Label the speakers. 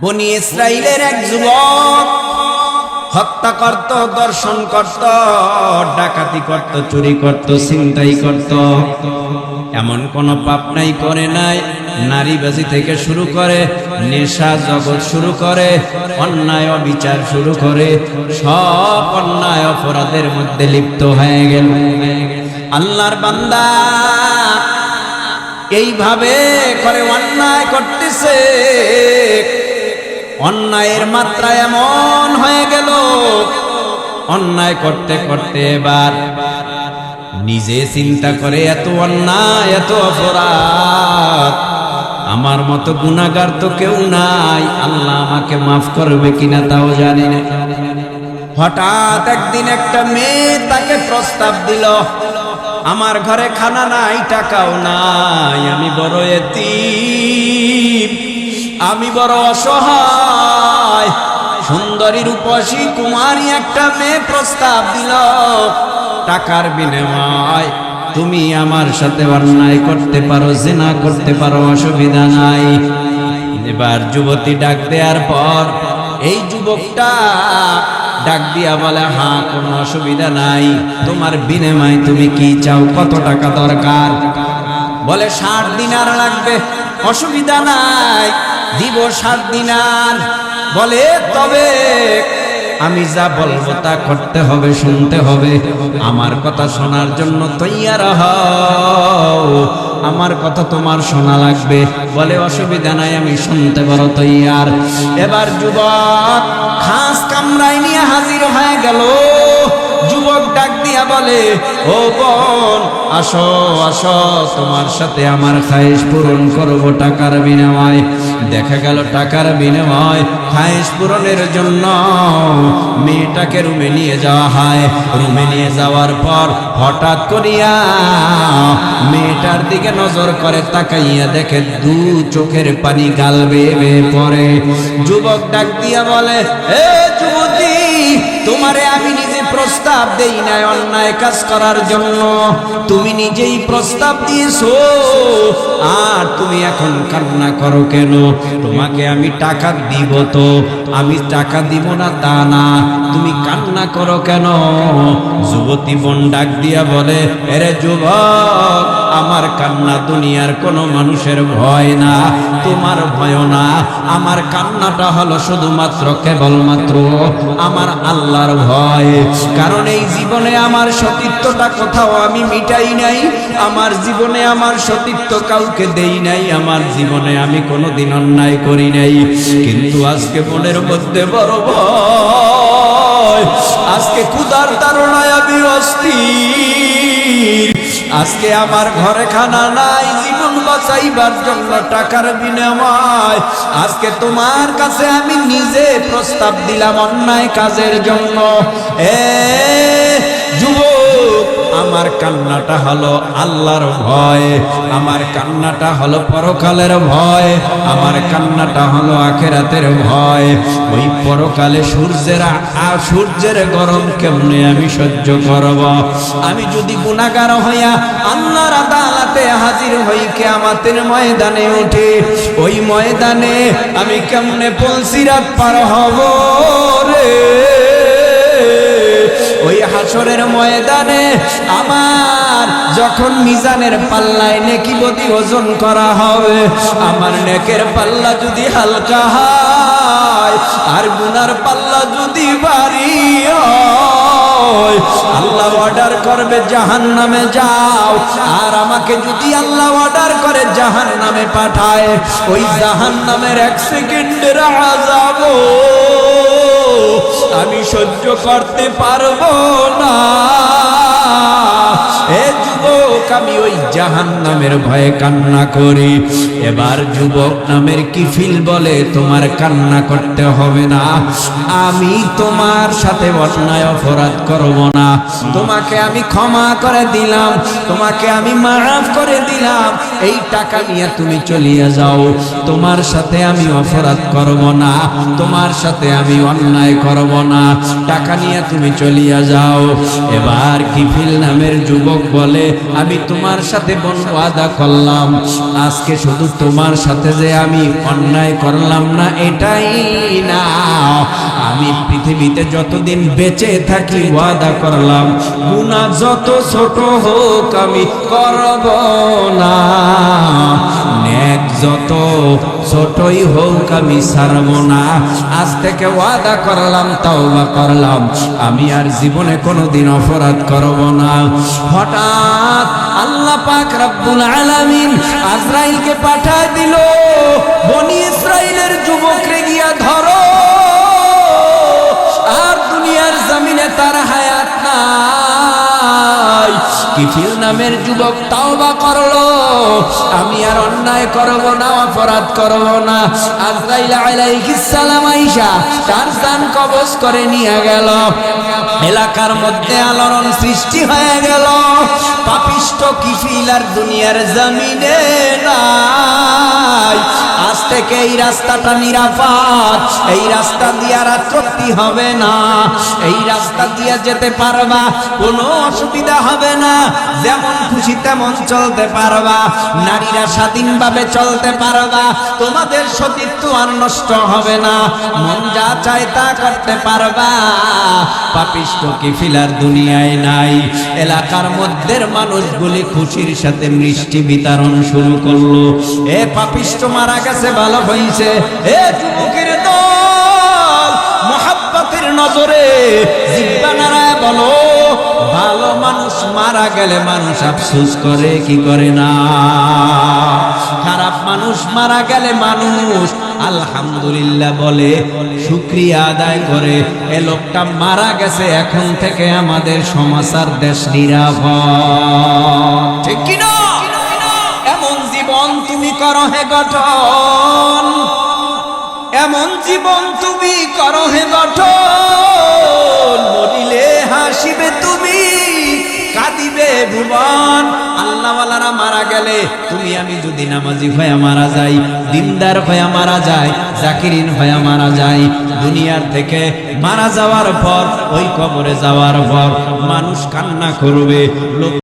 Speaker 1: বনি ইসরায়েলের এক যুবক হত্যা করত, দর্শন করত, ডাকাতি করত, চুরি করত, ছিনতাই করত। এমন কোন পাপ নাই, করে নাই। নারীবাজি থেকে শুরু করে, নেশা জগৎ শুরু করে, অন্যায় বিচার শুরু করে, সব অন্যায়, অপরাধের মধ্যে লিপ্ত হয়ে গেল। আল্লাহর বান্দা এইভাবে করে অন্যায় করতেছে। অন্যায়ের মাত্রা এমন হয়ে গেল। অন্যায় করতে করতে এবার নিজে চিন্তা করে এত অন্যায়, এত অপরাধ। আমার মতো গুণাগার তো কেউ নাই। আল্লাহ আমাকে মাফ করবে কিনা তাও জানি না। হঠাৎ একদিন একটা মেয়ে তাকে প্রস্তাব দিল, আমার ঘরে খানা নাই, টাকাও নাই, আমি বড় এতিম, আমি বড় অসহায়। সুন্দরী রূপসী কুমারী একটা মেয়ে প্রস্তাব দিল। টাকার বিনিময় তুমি আমার সাথে অন্যায় করতে পারো, জেনা করতে পারো, অসুবিধা নাই। এবার যুবতী ডাক দেওয়ার পর এই যুবকটা ডাক দিয়া বলে হ্যাঁ কোনো অসুবিধা নাই। তোমার বিনিময় তুমি কি চাও? কত টাকা দরকার? বলে, ষাট দিনার লাগবে, অসুবিধা নাই। দিব ষাট দিনার। বলে, তবে আমি যা বলব তা করতে হবে, শুনতে হবে। আমার কথা শোনার জন্য তৈয়ার হও। আমার কথা তোমার শোনা লাগবে। বলে, অসুবিধা নাই, আমি শুনতে পারো তৈয়ার। এবার যুবক খাস কামরায় নিয়ে হাজির হয়ে গেল। বলে, ও বোন, আসো আসো, তোমার সাথে আমার খায়েশ পূরণ করব টাকার বিনিময়। দেখা গেল টাকার বিনিময় খায়েশ পূরণের জন্য মেয়েটাকে রুমে নিয়ে যাওয়া হয়। রুমে নিয়ে যাওয়ার পর হঠাৎ করিয়া মেয়েটার দিকে নজর করে তাকাইয়া দেখে দু চোখের পানি গাল বেয়ে পড়ে। যুবক ডাক দিয়া বলে, এ যুবতী তোমারে আমি নিজে প্রস্তাব দেই নাই অন্যায় কাজ করার জন্য। তুমি নিজেই প্রস্তাব দিয়েছ। আর তুমি এখন কান্না করো কেন? তোমাকে আমি টাকা দিব তো। আমি টাকা দিব না তা না। তুমি কান্না করো কেন? যুবতী বোন ডাক দিয়া বলে, এরে যুবক আমার কান্না দুনিয়ার কোনো মানুষের ভয় না, তোমার ভয় না। আমার কান্নাটা হলো শুধুমাত্র কেবলমাত্র আমার আল্লাহর ভয়। কারণ এই জীবনে আমার সতীত্বটা কোথাও আমি মিটাই নাই, আমার জীবনে আমার সতীত্ব কাউকে দেই নাই, আমার জীবনে আমি কোনোদিন অন্যায় করি নাই। কিন্তু আজকে মনের মধ্যে বড় ভয়, আজকে ক্ষুদার তারণায় আমি অস্থির। আজকে আমার ঘরে খানা নাই, জীবন বাঁচাইবার জন্য টাকার বিনিময়। আজকে তোমার কাছে আমি নিজে প্রস্তাব দিলাম অন্যায় কাজের জন্য। এ আমার কান্নাটা হলো আল্লাহর ভয়। আমার কান্নাটা হলো পরকালের ভয়। আমার কান্নাটা হলো আখেরাতের ভয়। ওই পরকালে সূর্যের আ সূর্যের গরম কেমনে আমি সহ্য করব? আমি যদি গুণাগার হইয়া আল্লাহর আদালতে হাজির হই কেয়ামতের ময়দানে উঠে, ওই ময়দানে আমি কেমনে পলসিরাত পার হব রে? ওই হাসরের ময়দানে আমার যখন মিজানের পাল্লায় নেকি বদি ওজন করা হবে, আমার নেকের পাল্লা যদি হালকা হয়, আর গুনার পাল্লা যদি হয়, আল্লাহ অর্ডার করবে জাহান নামে যাও। আর আমাকে যদি আল্লাহ অর্ডার করে জাহান নামে পাঠায়, ওই জাহান নামের এক সেকেন্ডের আজাবো আমি সহ্য করতে পারব না। যুবক, আমি ওই জাহান নামের ভয়ে কান্না করি। এবার যুবক নামের কিফিল বলে, তোমার কান্না করতে হবে না। আমি তোমার সাথে অন্যায় অপরাধ করব না। তোমাকে আমি ক্ষমা করে দিলাম। তোমাকে আমি মাফ করে দিলাম। এই টাকা নিয়ে তুমি চলিয়া যাও। তোমার সাথে আমি অপরাধ করব না। তোমার সাথে আমি অন্যায় করব না। টাকা নিয়ে তুমি চলিয়া যাও। এবার কিফিল নামের যুবক বলে, আমি তোমার সাথে বন ওয়াদা করলাম। আজকে শুধু তোমার সাথে যে আমি অন্যায় করলাম না, এটাই না। আমি পৃথিবীতে যতদিন বেঁচে থাকি ওয়াদা করলাম। গুনাহ যত ছোট হোক আমি করব না। নেক যত ছোটই হোক আমি ছাড়ব না। আজ থেকে ওয়াদা করলাম, তাওবা করলাম। আমি আর জীবনে কোনোদিন অপরাধ করব না। হঠাৎ আল্লাহ পাক রব্বুল আলামিন আজরাইলকে পাঠায় দিল, বনি ইসরাইলের যুবকরে গিয়া ধরো। নাই কিফিল নামের যুবক তাওবা করল। আমি আর অন্যায় করব না, অপরাধ করব না। আজরাইল আলাইহিস সালাম আইসা তার জান কবজ করে নিয়ে গেল। এলাকার মধ্যে আলোড়ন সৃষ্টি হয়ে গেল। পাপিষ্ট কিফিল আর দুনিয়ার জমিনে নাই। থেকে এই রাস্তাটা নিরাপদ। এই রাস্তা দিয়া রাত্রপ্তি হবে না। এই রাস্তা দিয়া যেতে পারবা, কোনো অসুবিধা হবে না। যেমন খুশি তেমন চলতে পারবা। নারীরা স্বাধীনভাবে চলতে পারবা। তোমাদের সতীত্ব আর নষ্ট হবে না। মন যা চায় তা করতে পারবা। পাপিষ্ট কি ফিলার দুনিয়ায় নাই। এলাকার মধ্যের মানুষগুলি খুশির সাথে মিষ্টি বিতরণ শুরু করল। এ পাপিষ্ট মারা গেছে ভালো হয়েছে এ যুবকের দল, মোহাব্বতের নজরে জিব্বা নাড়ায় বলো, ভালো মানুষ মারা গেলে মানুষ আফসোস করে, কি করে না? খারাপ মানুষ মারা গেলে মানুষ আলহামদুলিল্লাহ বলে, শুক্রিয়া আদায় করে। এ লোকটা মারা গেছে, এখন থেকে আমাদের সমাচার দেশ নিরাপদ। ঠিক কি করো হে গঠন। এমন জীবন তুমি করো হে গঠন। মরিলে হাসিবে তুমি, কাঁদিবে ভুবন। আল্লাহওয়ালারা মারা গেলে তুমি আমি যদি নামাজি হয়ে মারা যাই, দিনদার হয়ে মারা যায় জাকিরিন হয়ে মারা যায় দুনিয়ার থেকে মারা যাওয়ার পর, ওই কবরে যাওয়ার পর মানুষ কান্না করবে